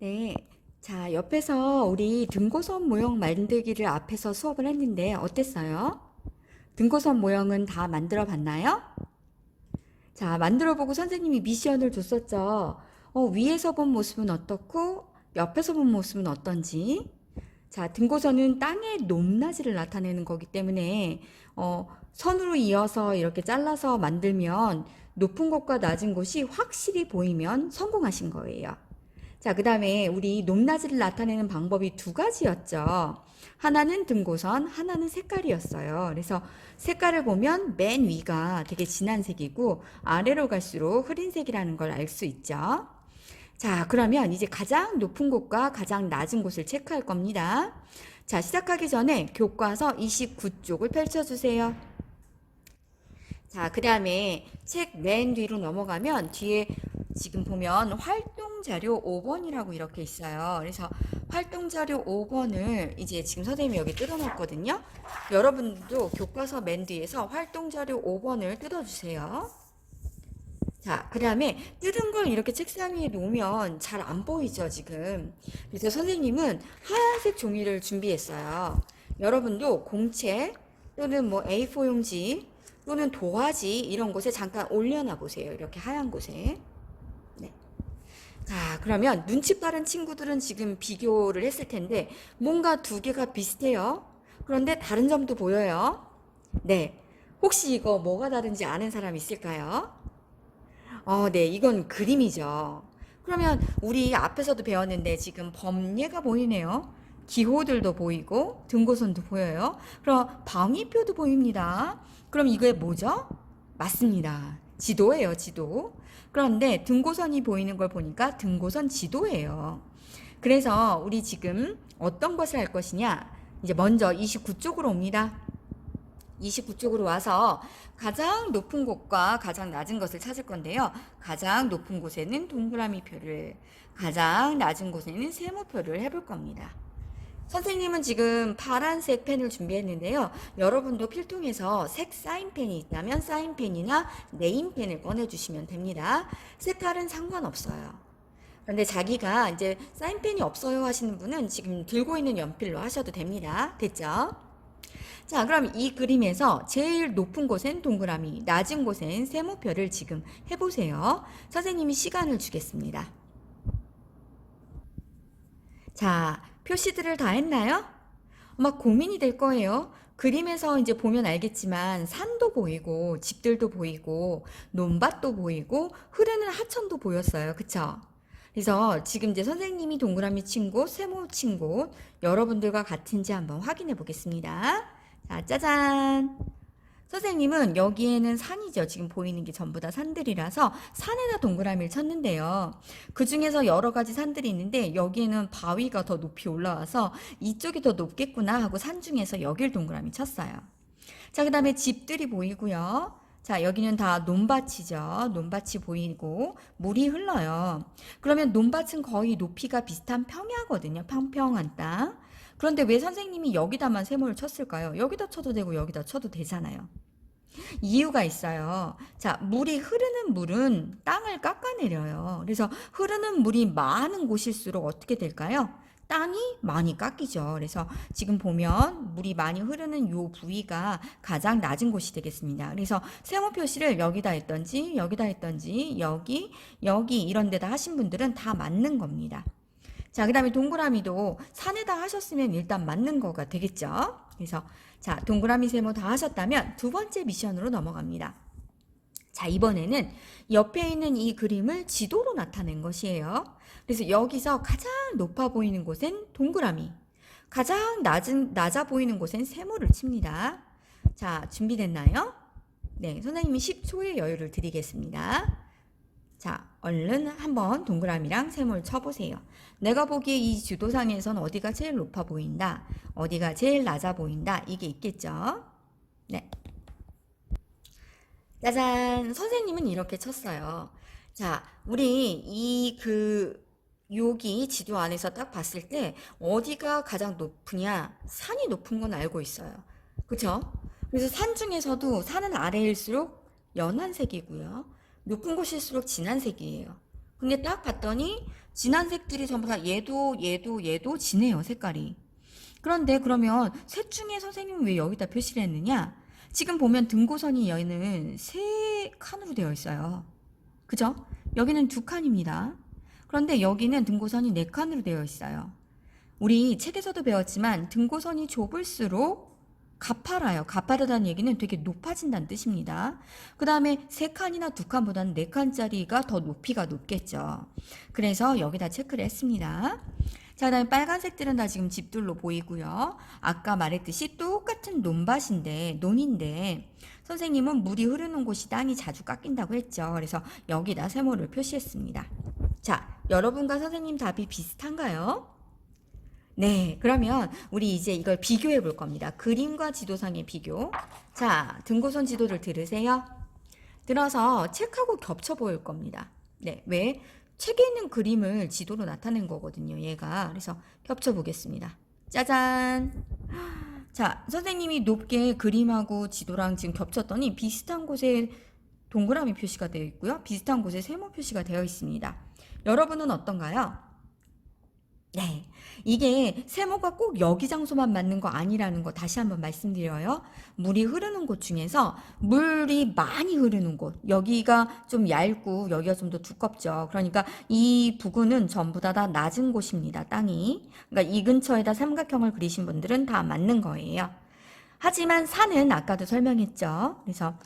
네. 자, 옆에서 우리 등고선 모형 만들기를 앞에서 수업을 했는데 어땠어요? 등고선 모형은 다 만들어 봤나요? 자, 만들어 보고 선생님이 미션을 줬었죠. 어, 위에서 본 모습은 어떻고 옆에서 본 모습은 어떤지. 자, 등고선은 땅의 높낮이를 나타내는 거기 때문에 어, 선으로 이어서 이렇게 잘라서 만들면 높은 곳과 낮은 곳이 확실히 보이면 성공하신 거예요. 자, 그 다음에 우리 높낮이를 나타내는 방법이 두 가지였죠. 하나는 등고선, 하나는 색깔이었어요. 그래서 색깔을 보면 맨 위가 되게 진한 색이고 아래로 갈수록 흐린 색이라는 걸 알 수 있죠. 자, 그러면 이제 가장 높은 곳과 가장 낮은 곳을 체크할 겁니다. 자, 시작하기 전에 교과서 29쪽을 펼쳐주세요. 자, 그 다음에 책 맨 뒤로 넘어가면 뒤에 지금 보면 활 동 자료 5번이라고 이렇게 있어요. 그래서 활동 자료 5번을 이제 지금 선생님이 여기 뜯어놨거든요. 여러분도 교과서 맨 뒤에서 활동 자료 5번을 뜯어주세요. 자, 그 다음에 뜯은 걸 이렇게 책상 위에 놓으면 잘 안 보이죠, 지금. 그래서 선생님은 하얀색 종이를 준비했어요. 여러분도 공책 또는 뭐 A4 용지 또는 도화지 이런 곳에 잠깐 올려놔 보세요. 이렇게 하얀 곳에. 네. 자, 그러면 눈치 빠른 친구들은 지금 비교를 했을 텐데 뭔가 두 개가 비슷해요. 그런데 다른 점도 보여요. 네. 혹시 이거 뭐가 다른지 아는 사람 있을까요? 어, 네, 이건 그림이죠. 그러면 우리 앞에서도 배웠는데 지금 범례가 보이네요. 기호들도 보이고 등고선도 보여요. 그럼 방위표도 보입니다. 그럼 이게 뭐죠? 맞습니다. 지도예요, 지도. 그런데 등고선이 보이는 걸 보니까 등고선 지도예요. 그래서 우리 지금 어떤 것을 할 것이냐? 이제 먼저 29쪽으로 옵니다. 29쪽으로 와서 가장 높은 곳과 가장 낮은 것을 찾을 건데요. 가장 높은 곳에는 동그라미 표를, 가장 낮은 곳에는 세모 표를 해볼 겁니다. 선생님은 지금 파란색 펜을 준비했는데요. 여러분도 필통에서 색 사인펜이 있다면 사인펜이나 네임펜을 꺼내주시면 됩니다. 색깔은 상관없어요. 그런데 자기가 이제 사인펜이 없어요 하시는 분은 지금 들고 있는 연필로 하셔도 됩니다. 됐죠? 자, 그럼 이 그림에서 제일 높은 곳엔 동그라미, 낮은 곳엔 세모표를 지금 해보세요. 선생님이 시간을 주겠습니다. 자, 표시들을 다 했나요? 막 고민이 될 거예요. 그림에서 이제 보면 알겠지만 산도 보이고 집들도 보이고 논밭도 보이고 흐르는 하천도 보였어요. 그쵸? 그래서 지금 이제 선생님이 동그라미 친 곳, 세모 친 곳 여러분들과 같은지 한번 확인해 보겠습니다. 자, 짜잔. 선생님은 여기에는 산이죠. 지금 보이는 게 전부 다 산들이라서 산에다 동그라미를 쳤는데요. 그 중에서 여러 가지 산들이 있는데 여기에는 바위가 더 높이 올라와서 이쪽이 더 높겠구나 하고 산 중에서 여길 동그라미 쳤어요. 자, 그 다음에 집들이 보이고요. 자, 여기는 다 논밭이죠. 논밭이 보이고 물이 흘러요. 그러면 논밭은 거의 높이가 비슷한 평야거든요. 평평한 땅. 그런데 왜 선생님이 여기다만 세모를 쳤을까요? 여기다 쳐도 되고 여기다 쳐도 되잖아요. 이유가 있어요. 자, 물이 흐르는 물은 땅을 깎아내려요. 그래서 흐르는 물이 많은 곳일수록 어떻게 될까요? 땅이 많이 깎이죠. 그래서 지금 보면 물이 많이 흐르는 요 부위가 가장 낮은 곳이 되겠습니다. 그래서 세모 표시를 여기다 했던지 여기다 했던지 여기 여기 이런 데다 하신 분들은 다 맞는 겁니다. 자, 그 다음에 동그라미도 산에다 하셨으면 일단 맞는 거가 되겠죠. 그래서 자, 동그라미 세모 다 하셨다면 두 번째 미션으로 넘어갑니다. 자, 이번에는 옆에 있는 이 그림을 지도로 나타낸 것이에요. 그래서 여기서 가장 높아 보이는 곳엔 동그라미, 가장 낮은, 낮아 보이는 곳엔 세모를 칩니다. 자, 준비됐나요? 네, 선생님이 10초의 여유를 드리겠습니다. 자, 얼른 한번 동그라미랑 세모를 쳐보세요. 내가 보기에 이 지도상에선 어디가 제일 높아 보인다, 어디가 제일 낮아 보인다, 이게 있겠죠? 네. 짜잔! 선생님은 이렇게 쳤어요. 자, 우리 이 그, 여기 지도 안에서 딱 봤을 때 어디가 가장 높으냐? 산이 높은 건 알고 있어요. 그쵸? 그래서 산 중에서도 산은 아래일수록 연한 색이고요. 높은 곳일수록 진한 색이에요. 근데 딱 봤더니 진한 색들이 전부 다 얘도 얘도 얘도 진해요 색깔이. 그런데 그러면 셋 중에 선생님은 왜 여기다 표시를 했느냐? 지금 보면 등고선이 얘는 세 칸으로 되어 있어요. 그죠? 여기는 두 칸입니다. 그런데 여기는 등고선이 네 칸으로 되어 있어요. 우리 책에서도 배웠지만 등고선이 좁을수록 가파라요. 가파르다는 얘기는 되게 높아진다는 뜻입니다. 그 다음에 세 칸이나 두 칸보다는 네 칸짜리가 더 높이가 높겠죠. 그래서 여기다 체크를 했습니다. 자, 그 다음에 빨간색들은 다 지금 집둘로 보이고요. 아까 말했듯이 똑같은 논밭인데, 논인데, 선생님은 물이 흐르는 곳이 땅이 자주 깎인다고 했죠. 그래서 여기다 세모를 표시했습니다. 자, 여러분과 선생님 답이 비슷한가요? 네, 그러면 우리 이제 이걸 비교해 볼 겁니다. 그림과 지도상의 비교. 자, 등고선 지도를 들으세요. 들어서 책하고 겹쳐 보일 겁니다. 네, 왜? 책에 있는 그림을 지도로 나타낸 거거든요, 얘가. 그래서 겹쳐 보겠습니다. 짜잔! 자, 선생님이 높게 그림하고 지도랑 지금 겹쳤더니 비슷한 곳에 동그라미 표시가 되어 있고요. 비슷한 곳에 세모 표시가 되어 있습니다. 여러분은 어떤가요? 네. 이게 세모가 꼭 여기 장소만 맞는 거 아니라는 거 다시 한번 말씀드려요. 물이 흐르는 곳 중에서 물이 많이 흐르는 곳, 여기가 좀 얇고 여기가 좀 더 두껍죠. 그러니까 이 부근은 전부 다, 다 낮은 곳입니다. 땅이. 그러니까 이 근처에다 삼각형을 그리신 분들은 다 맞는 거예요. 하지만 산은 아까도 설명했죠. 그래서 이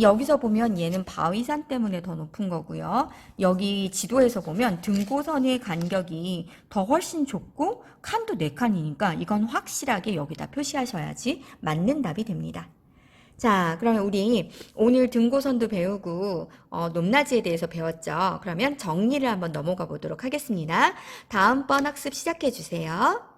여기서 보면 얘는 바위산 때문에 더 높은 거고요. 여기 지도에서 보면 등고선의 간격이 더 훨씬 좁고 칸도 네 칸이니까 이건 확실하게 여기다 표시하셔야지 맞는 답이 됩니다. 자, 그러면 우리 오늘 등고선도 배우고 어, 높낮이에 대해서 배웠죠. 그러면 정리를 한번 넘어가 보도록 하겠습니다. 다음번 학습 시작해 주세요.